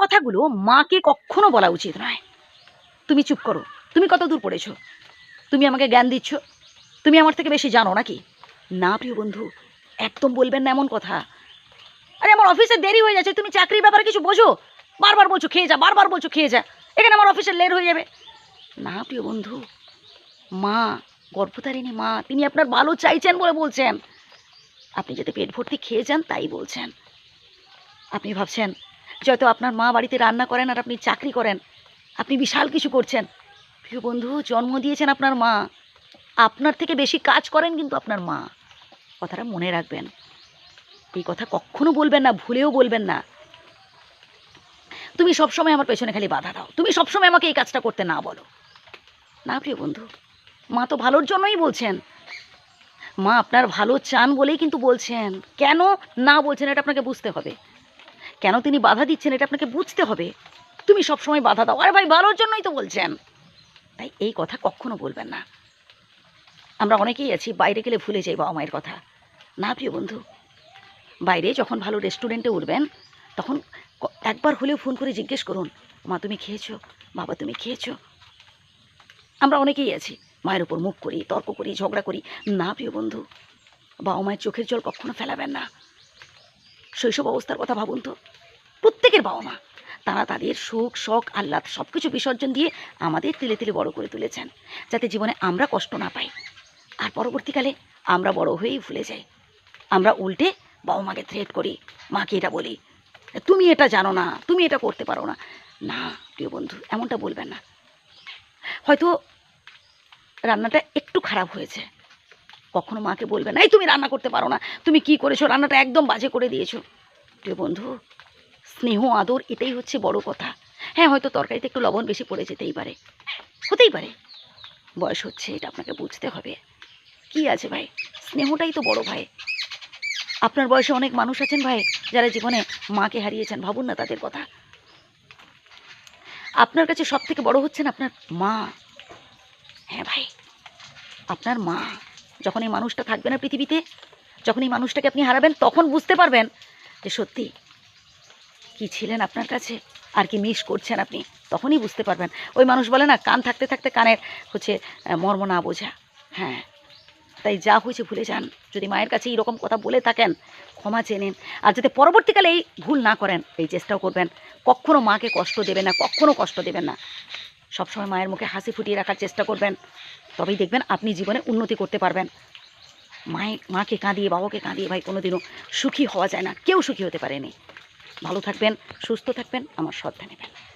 কথাগুলো মাকে কখনো বলা উচিত নয়। তুমি চুপ করো। তুমি কত দূর পড়েছো? তুমি আমাকে জ্ঞান দিচ্ছ? তুমি আমার থেকে বেশি জানো নাকি? না, প্রিয় বন্ধু, একদম বলবেন না এমন কথা। আরে, আমার অফিসে দেরি হয়ে যাচ্ছে। তুমি চাকরির ব্যাপারে কিছু বোঝো? বারবার বলছো, খেয়ে যা, বারবার বলছো, খেয়ে যা। এখানে আমার অফিসে লেট হয়ে যাবে। না, প্রিয় বন্ধু, মা, গর্ভধারিণী মা, তিনি আপনার ভালো চাইছেন বলে বলছেন। আপনি যাতে পেট ভর্তি খেয়ে যান, তাই বলছেন। আপনি ভাবছেন যত আপনার মা বাড়িতে রান্না করেন আর আপনি চাকরি করেন, আপনি বিশাল কিছু করছেন। প্রিয় বন্ধু, জন্ম দিয়েছেন আপনার মা। আপনার থেকে বেশি কাজ করেন কিন্তু আপনার মা। কথাটা মনে রাখবেন। এই কথা কখনো বলবেন না, ভুলেও বলবেন না। তুমি সবসময় আমার পেছনে খালি বাধা দাও। তুমি সবসময় আমাকে এই কাজটা করতে না বলো। না, প্রিয় বন্ধু, মা তো ভালোর জন্যই বলছেন। মা আপনার ভালো চান বলেই কিন্তু বলছেন। কেন না বলছেন এটা আপনাকে বুঝতে হবে। কেন তিনি বাধা দিচ্ছেন এটা আপনাকে বুঝতে হবে। তুমি সবসময় বাধা দাও। আরে ভাই, ভালোর জন্যই তো বলছেন। তাই এই কথা কখনো বলবেন না। আমরা অনেকেই আছি, বাইরে গেলে ভুলে যাই বাবা মায়ের কথা। না, প্রিয় বন্ধু, বাইরে যখন ভালো রেস্টুরেন্টে উঠবেন, তখন একবার হলেও ফোন করে জিজ্ঞেস করুন, মা, তুমি খেয়েছো? বাবা, তুমি খেয়েছো? আমরা অনেকেই আছি, মায়ের উপর মুখ করি, তর্ক করি, ঝগড়া করি। না, প্রিয় বন্ধু, বাবা মায়ের চোখের জল কখনো ফেলাবেন না। শৈশব অবস্থার কথা ভাবুন তো। প্রত্যেকের বাবা মা তারা তাদের সুখ, শখ, আহ্লাদ সব কিছু বিসর্জন দিয়ে আমাদের তিলে তিলে বড় করে তুলেছেন, যাতে জীবনে আমরা কষ্ট না পাই। আর পরবর্তীকালে আমরা বড় হয়েই ভুলে যাই। আমরা উল্টে বাবা মাকে থ্রেট করি, মাকে এটা বলি, তুমি এটা জানো না, তুমি এটা করতে পারো না। না, প্রিয় বন্ধু, এমনটা বলবেন না। হয়তো রান্নাটা একটু খারাপ হয়েছে কখনো মাকে বলবে না, এই তুমি রান্না করতে পারো না, তুমি কি করেছ? রান্নাটা একদম বাজে করে দিয়েছ। প্রিয় বন্ধু, স্নেহ, আদর এটাই হচ্ছে বড় কথা। হ্যাঁ হয়তো তরকারিতে একটু লবণ বেশি পড়ে যেতেই পারে। হতেই পারে। বয়স হচ্ছে, এটা আপনাকে বুঝতে হবে। কি আছে ভাই? স্নেহটাই তো বড় ভাই। আপনার বয়সে অনেক মানুষ আছেন ভাই, যারা জীবনে মাকে হারিয়েছেন, ভাবুন না তাদের কথা। আপনার কাছে সব থেকে বড় হচ্ছেন আপনার মা। হ্যাঁ ভাই, আপনার মা। যখন এই মানুষটা থাকবে না পৃথিবীতে, যখন এই মানুষটাকে আপনি হারাবেন, তখন বুঝতে পারবেন যে সত্যি কি ছিলেন আপনার কাছে, আর কি মিস করছেন আপনি, তখনই বুঝতে পারবেন। ওই মানুষ বলে না, কান থাকতে থাকতে কানের হচ্ছে মর্ম না বোঝা। হ্যাঁ তাই যা হয়েছে ভুলে যান। যদি মায়ের কাছে এইরকম কথা বলে থাকেন, ক্ষমা চেয়ে নিন। আর যাতে পরবর্তীকালে এই ভুল না করেন, এই চেষ্টাও করবেন। কখনো মাকে কষ্ট দেবেন না, কখনো কষ্ট দেবেন না। সবসময় মায়ের মুখে হাসি ফুটিয়ে রাখার চেষ্টা করবেন। তবেই দেখবেন আপনি জীবনে উন্নতি করতে পারবেন। মায়ে, মাকে কাঁদিয়ে, বাবাকে কাঁদিয়ে ভাই কোনোদিনও সুখী হওয়া যায় না। কেউ সুখী হতে পারেনি। ভালো থাকবেন, সুস্থ থাকবেন, আমার শ্রদ্ধা নেবেন